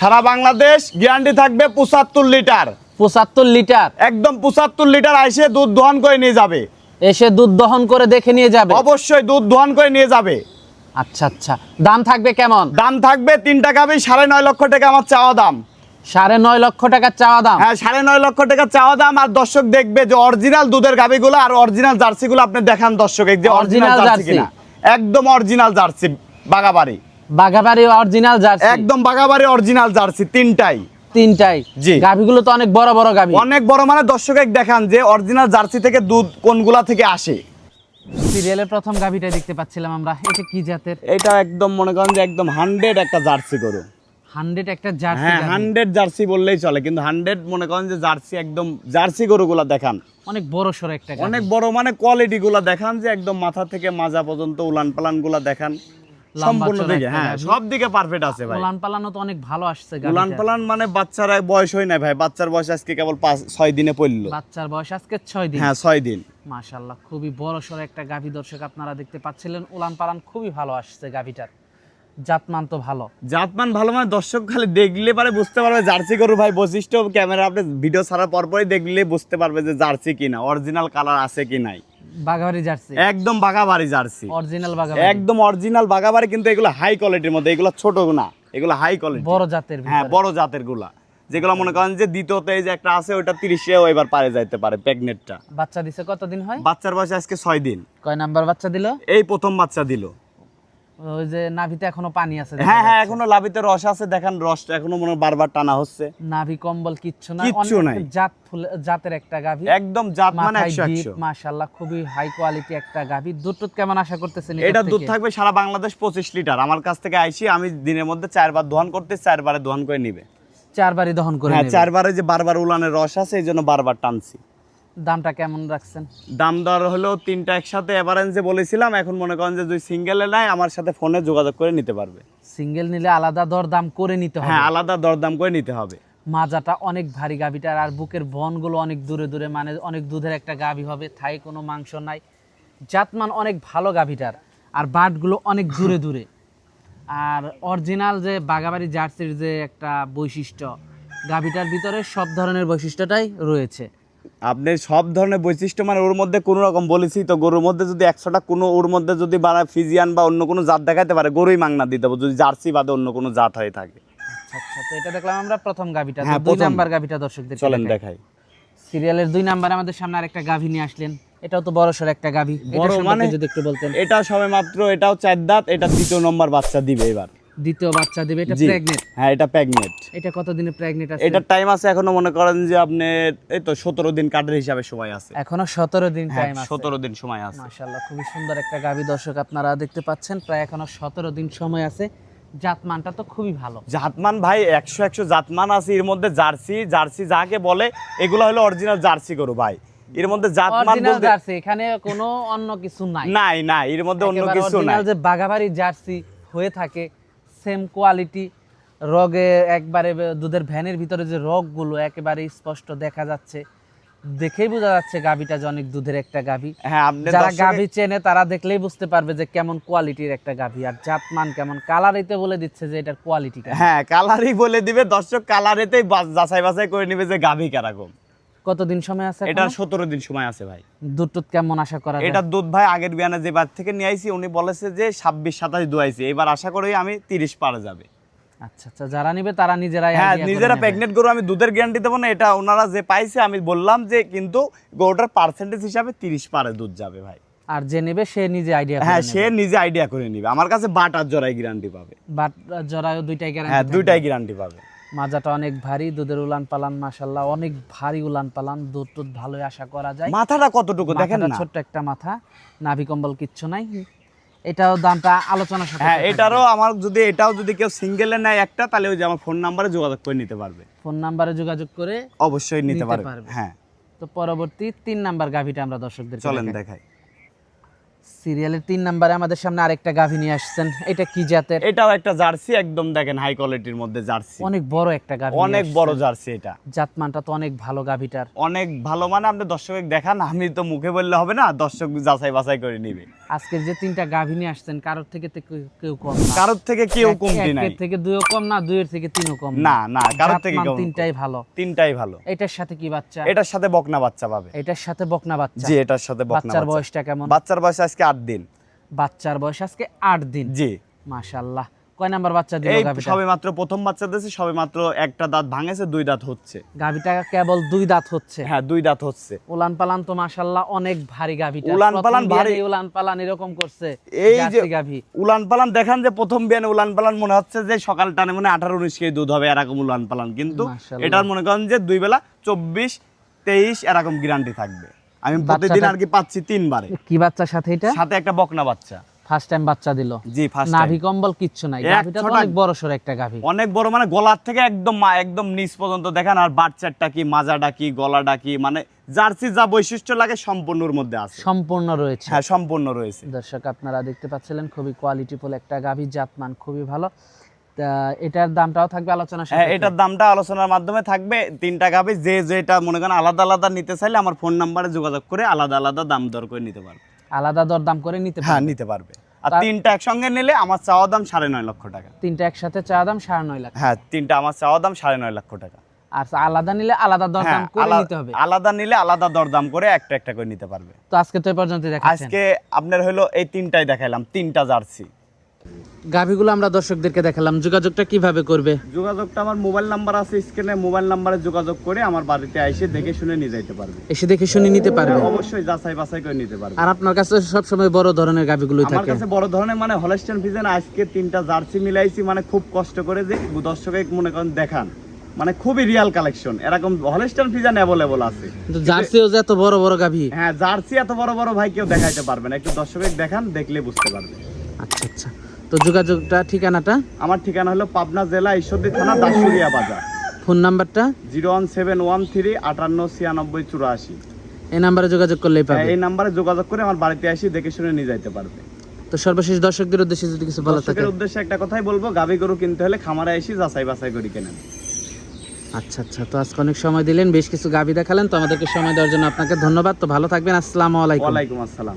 সারা Bangladesh guarantee থাকবে পঁচাত্তর litre. পঁচাত্তর লিটার? একদম পঁচাত্তর লিটার আইসে দুধ দোহন করে নিয়ে যাবে। এসে দুধ দহন করে দেখে নিয়ে যাবে? অবশ্যই দুধ দোহন করে নিয়ে যাবে। আচ্ছা আচ্ছা। দাম থাকবে কেমন? দাম থাকবে তিন টাকা বেশি সাড়ে নয় লক্ষ টাকা আমার চাওয়া দাম। সাড়ে নয় লক্ষ টাকার চাওয়া দাম? হ্যাঁ সাড়ে নয় লক্ষ টাকা চাওয়া দাম। আর দর্শক দেখবে যে অরিজিনাল দুধের গাবিগুলো আর অরিজিনাল জার্সিগুলো আপনি দেখান দর্শক যে অরিজিনাল জার্সি। একদম অরিজিনাল জার্সি বাগাবাড়ি। বাঘাবাড়ি অরিজিনাল জার্সি একদম বাগাবাড়ি অরিজিনাল জার্সি তিনটাই। তিনটাই। জি। গাভিগুলো তো অনেক বড় বড় গাভি। অনেক বড় মানে দর্শক দেখান যে অরিজিনাল জার্সি থেকে দুধ কোনগুলা থেকে আসে। সিরিয়ালের প্রথম গাভিটা দেখতে পাচ্ছিলাম আমরা। এটা কি জাতের? এটা একদম মনে করেন যে একদম হান্ড্রেড একটা জার্সি গরু। হান্ড্রেড একটা জার্সি হ্যাঁ হান্ড্রেড জার্সি বললেই চলে কিন্তু হান্ড্রেড মনে করেন যে জার্সি একদম জার্সি গরুগুলা দেখান। অনেক বড় সড়ো একটা অনেক বড় মানে কোয়ালিটি গুলা দেখান যে একদম মাথা থেকে মাজা পর্যন্ত উলান পালানগুলা দেখান। সম্পূর্ণ দিকে হ্যাঁ। সব দিকে পারফেক্ট আছে ভাই। উলান পালানো তো অনেক ভালো আসছে উলান পালান মানে বাচ্চারা বয়স হয় না ভাই বাচ্চার বয়স আজকে কেবল পাঁচ ছয় দিনে পড়ল। বাচ্চার বয়স আজকে দিন। হ্যাঁ দিন। খুবই বড় একটা গাভী দর্শক আপনারা দেখতে পাচ্ছিলেন। উলান পালান খুবই ভালো আসছে গাভীটার। জাতমান তো ভালো। জাতমান ভালো মানে দর্শক খালি দেখলে পারে বুঝতে পারবে জার্সি গরু ভাই বৈশিষ্ট্য ক্যামেরা আপনি ভিডিও ছাড়ার পরপরই দেখলে বুঝতে পারবে যে জার্সি কিনা অরিজিনাল কালার আছে কি নাই। জার্সি? একদম বাগাবাড়ি জার্সি। অরিজিনাল একদম অরিজিনাল বাগাবাড়ি কিন্তু এগুলো হাই কোয়ালিটির মধ্যে এগুলো ছোট না এগুলো হাই কোয়ালিটি বড় জাতের হ্যাঁ বড় জাতেরগুলা। যেগুলো মনে করেন যে দ্বিতীয়তে যে একটা আছে ওটা তিরিশে এবার পারে যাইতে পারে প্রেগনেটটা বাচ্চা দিছে কতদিন হয়? বাচ্চার বয়স আজকে ছয় দিন। কয় নাম্বার বাচ্চা দিল? এই প্রথম বাচ্চা দিল। ওই যে নাভিতে এখনও পানি আছে হ্যাঁ হ্যাঁ এখনও লাভিতে রস আছে দেখেন রসটা এখনও মনে বারবার টানা হচ্ছে। নাভি কম্বল কিচ্ছু নাই কিচ্ছু নাই। জাত ফুল জাতের একটা গাভী। একদম জাত মানে মাথায় একশো ডিপ একশো। মাশাআল্লাহ খুবই হাই কোয়ালিটি একটা গাভী। দুধ টুধ কেমন আশা করতেছেন এটা দুধ থাকবে সারা বাংলাদেশ পঁচিশ লিটার। আমার কাছ থেকে আইসি আমি দিনের মধ্যে চারবার দোহান করতে চারবারে দোহান করে নিবে। চারবারই দহন করে হ্যাঁ। চারবারে যে বারবার উলানের রস আছে এই জন্য বারবার টানছি। দামটা কেমন রাখছেন? দাম দর হলো তিনটা একসাথে এভারেন্সে বলেছিলাম এখন মনে করেন যে যদি সিঙ্গেলে নাই আমার সাথে ফোনে যোগাযোগ করে নিতে পারবে। সিঙ্গেল নিলে আলাদা দর দাম করে নিতে হবে। হ্যাঁ আলাদা দরদাম করে নিতে হবে। মাজাটা অনেক ভারী গাভীটার আর বুকের বনগুলো অনেক দূরে দূরে মানে অনেক দুধের একটা গাভী হবে থাই কোনো মাংস নাই। জাতমান অনেক ভালো গাভীটার আর বাটগুলো অনেক দূরে দূরে। আর অরিজিনাল যে বাগাবাড়ি জার্সির যে একটা বৈশিষ্ট্য গাভীটার ভিতরে সব ধরনের বৈশিষ্ট্যটাই রয়েছে। আপনি সব ধরনের বৈশিষ্ট্য মানে ওর মধ্যে কোনো রকম বলেছি তো গরুর মধ্যে যদি একশোটা কোনো ওর মধ্যে যদি বাড়া ফিজিয়ান বা অন্য কোনো জাত দেখাতে পারে গরুই মাংনা দিতে হবে যদি জার্সি বাদে অন্য কোনো জাত হয়ে থাকে। আচ্ছা আচ্ছা তো এটা দেখলাম আমরা প্রথম গাভীটা হ্যাঁ, দুই নাম্বার গাভীটা দর্শকদের চলেন দেখাই। সিরিয়ালের দুই নাম্বারে আমাদের সামনে আরেকটা গাভী নিয়ে আসলেন। এটাও তো বড় একটা গাভী। বড় মানে? যদি একটু বলতেন। এটা সবে মাত্র এটাও চার দাঁত এটা দ্বিতীয় নম্বর বাচ্চা দিবে এবার। দ্বিতীয় বাচ্চা দেবে এটা জি। প্রেগনেন্ট হ্যাঁ এটা প্রেগনেন্ট এটা কতদিনে প্রেগনেন্ট আছে? এটার টাইম আছে এখনও মনে করেন যে আপনি এই তো সতেরো দিন কাঠের হিসাবে সময় আছে। এখনও সতেরো দিন হ্যাঁ টাইম আছে। সতেরো দিন সময় আছে। মাশাল্লাহ খুবই সুন্দর একটা গাভী দর্শক আপনারা দেখতে পাচ্ছেন প্রায় এখনও সতেরো দিন সময় আছে। জাতমানটা তো খুবই ভালো। জাতমান ভাই একশো একশো জাতমান আছে এর মধ্যে জার্সি জার্সি যাকে বলে এগুলো হলো অরিজিনাল জার্সি গরু ভাই। এর মধ্যে জাতমান বলতে জার্সি এখানে কোনো অন্য কিছু নাই। নাই নাই এর মধ্যে অন্য কিছু নাই। যে বাগাবাড়ি জার্সি হয়ে থাকে সেম কোয়ালিটি রগে একবারে দুধের ভ্যানের ভিতরে যে রগগুলো একেবারে স্পষ্ট দেখা যাচ্ছে। দেখেই বোঝা যাচ্ছে গাভীটা যে অনেক দুধের একটা গাভী। হ্যাঁ যারা গাভী চেনে তারা দেখলেই বুঝতে পারবে যে কেমন কোয়ালিটির একটা গাভী আর জাতমান কেমন। কালারিতে বলে দিচ্ছে যে এটার কোয়ালিটি হ্যাঁ কালারই বলে দিবে। দর্শক কালারেতেই যাচাই বাছাই করে নিবে যে গাভী কীরকম। কতদিন সময় আছে এটা এখনও? সতেরো দিন সময় আছে ভাই। দুধ টুধ কেমন আশা করা যায়? এটার দুধ ভাই আগের বিয়ানে যে বার থেকে নিয়ে আইছি উনি বলেছে যে ছাব্বিশ সাতাশ দুয়াইছি এবার আশা করি আমি তিরিশ পারে যাবে। আচ্ছা আচ্ছা যারা নিবে তারা নিজেরাই হ্যাঁ নিজেরা। প্রেগনেন্ট গরু আমি দুধের গ্যারান্টি দেবো না এটা ওনারা যে পাইছে আমি বললাম যে কিন্তু গরুটার পার্সেন্টেজ হিসাবে তিরিশ পারে দুধ যাবে ভাই। আর যে নেবে সে নিজে আইডিয়া হ্যাঁ সে নিজে আইডিয়া করে নিবে। আমার কাছে বাট আর জরাই গ্যারান্টি পাবে। বাট জরায়ু দুইটাই গ্যারান্টি হ্যাঁ দুইটাই গ্যারান্টি পাবে। মাজাটা অনেক ভারী দুধের উলান পালান মাশাল্লাহ অনেক ভারী উলান পালান দুধ টুধ ভালোই আশা করা যায়। মাথাটা কতটুকু দেখেন না? ছোট্ট একটা মাথা নাভি কম্বল কিচ্ছু নাই। এটাও দামটা আলোচনা সাথে হ্যাঁ এটারও আমার যদি এটাও যদি কেউ সিঙ্গেলে নেয় একটা তাহলে ওই যে আমার ফোন নাম্বারে যোগাযোগ করে নিতে পারবে। ফোন নাম্বারে যোগাযোগ করে অবশ্যই নিতে পারবে। হ্যাঁ। তো পরবর্তী তিন নাম্বার গাভিটা আমরা দর্শকদের চলেন দেখাই। সিরিয়ালের তিন নাম্বারে আমাদের সামনে আরেকটা গাভী নিয়ে আসছেন। এটা কি জাতের? এটাও একটা জার্সি একদম দেখেন হাই কোয়ালিটির মধ্যে জার্সি। অনেক বড় একটা গাভি অনেক বড় জার্সি এটা। জাতমানটা তো অনেক ভালো গাভিটার। অনেক ভালো মানে আপনি দর্শক দেখান আমি তো মুখে বললে হবে না দর্শক যাচাই বাছাই করে নিবে। আজকের যে তিনটা গাভিনী নিয়ে আসছেন কারোর থেকে কেউ- কম না। কারোর থেকে কেউ কম কমতি নাই। থেকে দুইও কম না দুইয়ের থেকে তিনও কম না। না কারোর থেকে কম তিনটাই ভালো। তিনটাই ভালো। এটার সাথে কি বাচ্চা? এটার সাথে বকনা বাচ্চা পাবে। এটার সাথে বকনা বাচ্চা। জি এটার সাথে বকনা বাচ্চার বয়সটা কেমন? বাচ্চার বয়স আজকে আট দিন। বাচ্চার বয়স আজকে আট দিন। জি। মাশাল্লাহ। কয় নাম্বার বাচ্চা দিল এই সবে মাত্র প্রথম বাচ্চা দিয়েছে সবে মাত্র একটা দাঁত ভাঙেছে দুই দাঁত হচ্ছে। গাভীটা কেবল দুই দাঁত হচ্ছে? হ্যাঁ দুই দাঁত হচ্ছে। উলান পালান তো মাশাল্লাহ অনেক ভারী গাভীটা। উলান পালান ভারী। উলান পালান এরকম করছে এই যে জার্সি উলান পালান দেখান যে প্রথম বিয়ানে উলান পালান মনে হচ্ছে যে সকাল টানে মনে আঠারো উনিশ কেজি দুধ হবে এরকম উলান পালান কিন্তু মাশাআল্লাহ। এটার মনে করেন যে দুই বেলা চব্বিশ তেইশ এরকম গ্যারান্টি থাকবে। আমি প্রতিদিন আর কি পাচ্ছি তিনবারে। কি বাচ্চার সাথে এটা? সাথে একটা বকনা বাচ্চা। ফার্স্ট টাইম বাচ্চা দিল। জি ফার্স্ট নাভি কম্বল কিচ্ছু নাই। গাভীটা অনেক বড় সড় একটা গাভী। অনেক বড় মানে গলার থেকে একদম একদম নিচ পর্যন্ত দেখেন আর বাচ্চারটা কি মাজাটা কি গলাটা কি মানে জার্সি যা বৈশিষ্ট্য লাগে সম্পূর্ণর মধ্যে আছে। সম্পূর্ণ রয়েছে। হ্যাঁ সম্পূর্ণ রয়েছে। দর্শক আপনারা দেখতে পাচ্ছিলেন খুবই কোয়ালিটিফুল একটা গাভী জাতমান খুবই ভালো। এটার দামটাও থাকবে আলোচনা হ্যাঁ এটার দামটা আলোচনার মাধ্যমে থাকবে। তিনটা গাভি যে যেটা মনে করেন আলাদা আলাদা নিতে চাইলে আমার ফোন নাম্বারে যোগাযোগ করে আলাদা আলাদা দাম দর করে নিতে পারবে। আলাদা দর দাম করে নিতে হ্যাঁ নিতে পারবে। আর তিনটা একসঙ্গে নিলে আমার চাওয়া দাম সাড়ে নয় লক্ষ টাকা। তিনটা একসাথে চা দাম সাড়ে নয় লাখ হ্যাঁ তিনটা আমার চাওয়া দাম সাড়ে নয় লক্ষ টাকা। আর আলাদা নিলে আলাদা দর হ্যাঁ করে নিতে হবে। আলাদা নিলে আলাদা দরদাম করে একটা একটা করে নিতে পারবে। তো আজকে তো এই পর্যন্ত দেখাচ্ছেন। আজকে আপনার হলো এই তিনটাই দেখাইলাম তিনটা জার্সি। গাভীগুলো আমরা দর্শকদেরকে দেখালাম। যোগাযোগটা কীভাবে করবে? যোগাযোগটা আমার মোবাইল নাম্বার আছে স্ক্রিনে মোবাইল নাম্বারে যোগাযোগ করে আমার বাড়িতে এসে দেখে শুনে নিয়ে যাইতে পারবে। এসে দেখে শুনে নিতে পারবে? অবশ্যই যাচাই বাছাই করে নিতে পারবে। আর আপনার কাছে সবসময় বড় ধরনের গাভীগুলোই আমার কাছে বড় ধরনের মানে হলস্টেন ফিজেন আজকে তিনটা জার্সি মিলাইছি মানে খুব কষ্ট করে যে দর্শকে মনে করেন দেখান। মানে খুবই রিয়াল কালেকশন এরকম হলস্টেন ফিজেন অ্যাভেলেবল আছে। জার্সিও যে এত বড় বড় গাভী? হ্যাঁ জার্সি এত বড় বড় ভাই কেউ দেখাইতে পারবে না। একটু দর্শকে দেখান দেখলে বুঝতে পারবে। আচ্ছা আচ্ছা। তো যোগাযোগটা ঠিকানাটা? আমার ঠিকানা হলো পাবনা জেলা ঈশ্বরদী থানা দাসুরিয়া বাজার। ফোন নাম্বারটা? Zero one seven one three আটান্ন ছিয়ানব্বই চুরাশি। এই নাম্বারে যোগাযোগ করলেই পাবে। এই নাম্বারে যোগাযোগ করে আমার বাড়িতে আসি দেখে শুনে নিয়ে যাইতে পারবে। তো সর্বশেষ দর্শকদের উদ্দেশ্যে যদি কিছু বলা থাকে। উদ্দেশ্যে একটা কথাই বলব গাভী গরু কিনতে হলে খামারে এসে যাচাই বাছাই করে কেনেন। আচ্ছা আচ্ছা তো আজকে অনেক সময় দিলেন বেশ কিছু গাভী দেখালেন তো আমাদেরকে সময় দেওয়ার জন্য আপনাকে ধন্যবাদ। তো ভালো থাকবেন আসসালামু আলাইকুম। ওয়ালাইকুম আসসালাম।